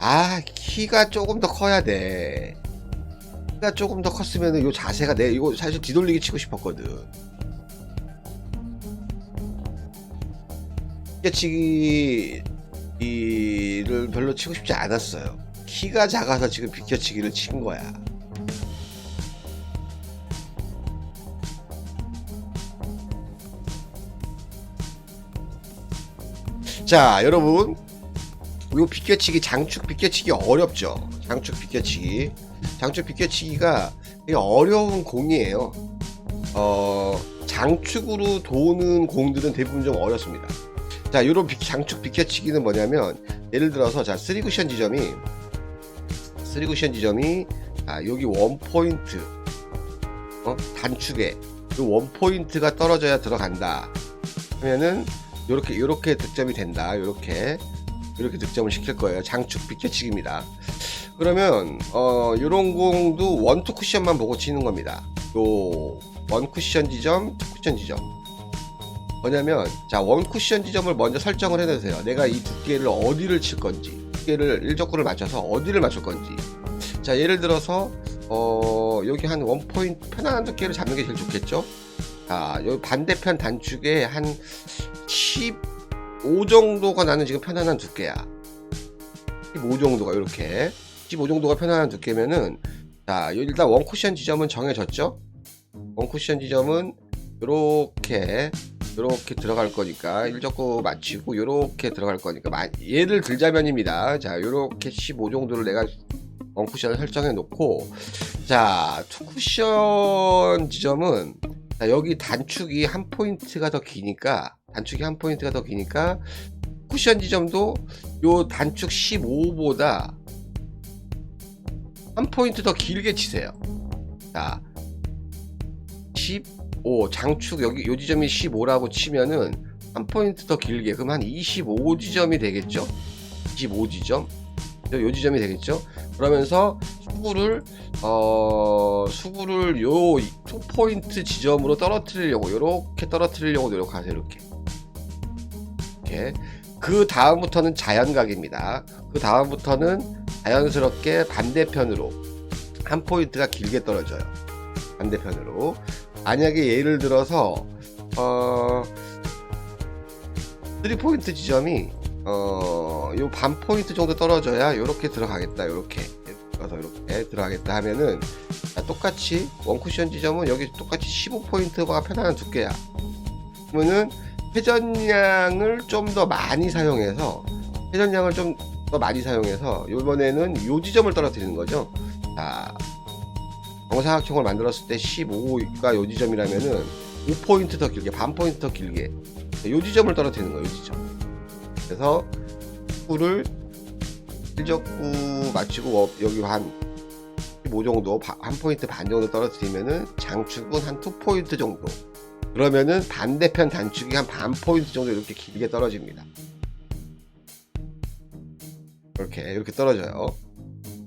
아 키가 조금 더 커야 돼. 키가 조금 더 컸으면 요 자세가 내 이거 사실 뒤돌리기 치고 싶었거든. 비켜치기를 별로 치고 싶지 않았어요. 키가 작아서 지금 비켜치기를 친 거야. 자 여러분 요 비껴치기 장축 비껴치기 어렵죠. 장축 비껴치기. 장축 비껴치기가 어려운 공이에요. 어 장축으로 도는 공들은 대부분 좀 어렵습니다. 자 요런 비- 장축 비껴치기는 뭐냐면 예를 들어서 자 3쿠션 지점이 3쿠션 지점이 아 여기 원 포인트 어 단축에 요 원 포인트가 떨어져야 들어간다. 하면은 요렇게 요렇게 득점이 된다. 요렇게 이렇게 득점을 시킬 거예요. 장축 비켜치기입니다. 그러면 어 요런 공도 원투 쿠션만 보고 치는 겁니다. 요 원 쿠션 지점, 투 쿠션 지점. 뭐냐면 자 원 쿠션 지점을 먼저 설정을 해놓으세요. 내가 이 두께를 어디를 칠 건지 두께를 일적구를 맞춰서 어디를 맞출 건지. 자 예를 들어서 어 여기 한 원 포인트 편안한 두께를 잡는 게 제일 좋겠죠. 자 여기 반대편 단축에 한 15 정도가 나는 지금 편안한 두께야. 15 정도가 이렇게 15 정도가 편안한 두께면은 자 일단 원 쿠션 지점은 정해졌죠. 원 쿠션 지점은 이렇게 이렇게 들어갈 거니까 일적구 맞추고 이렇게 들어갈 거니까 마- 예를 들자면입니다. 자 이렇게 15 정도를 내가 원 쿠션을 설정해 놓고 자투 쿠션 지점은 자, 여기 단축이 한 포인트가 더 기니까 단축이 한 포인트가 더 기니까 쿠션 지점도 요 단축 15보다 한 포인트 더 길게 치세요. 자, 15 장축 여기 요 지점이 15라고 치면은 한 포인트 더 길게 그럼 한 25 지점이 되겠죠? 25 지점 요 지점이 되겠죠? 그러면서 수구를 어 수구를 요투 포인트 지점으로 떨어뜨리려고 요렇게 떨어뜨리려고 노력하세요 이렇게 이렇게. 그 다음부터는 자연각입니다. 그 다음부터는 자연스럽게 반대편으로 한 포인트가 길게 떨어져요. 반대편으로. 만약에 예를 들어서 어 3포인트 지점이 어요 반 포인트 정도 떨어져야 요렇게 들어가겠다 요렇게. 그래서 이렇게 들어가겠다 하면은 자, 똑같이 원쿠션 지점은 여기 똑같이 15포인트가 편안한 두께야. 그러면은 회전량을 좀 더 많이 사용해서 회전량을 좀 더 많이 사용해서 이번에는 요 지점을 떨어뜨리는 거죠. 자 정사각형을 만들었을 때 15가 요 지점이라면은 5포인트 더 길게 반 포인트 더 길게 요 지점을 떨어뜨리는 거예요 요 지점. 그래서 구를 일적구 맞추고 어, 여기 한 15 정도 바- 한 포인트 반 정도 떨어뜨리면은 장축은 한 2포인트 정도 그러면은 반대편 단축이 한 반 포인트 정도 이렇게 길게 떨어집니다 이렇게 이렇게 떨어져요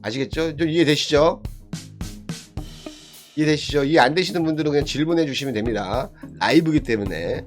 아시겠죠? 좀 이해되시죠? 이해되시죠? 이해 안 되시는 분들은 그냥 질문해 주시면 됩니다 라이브기 때문에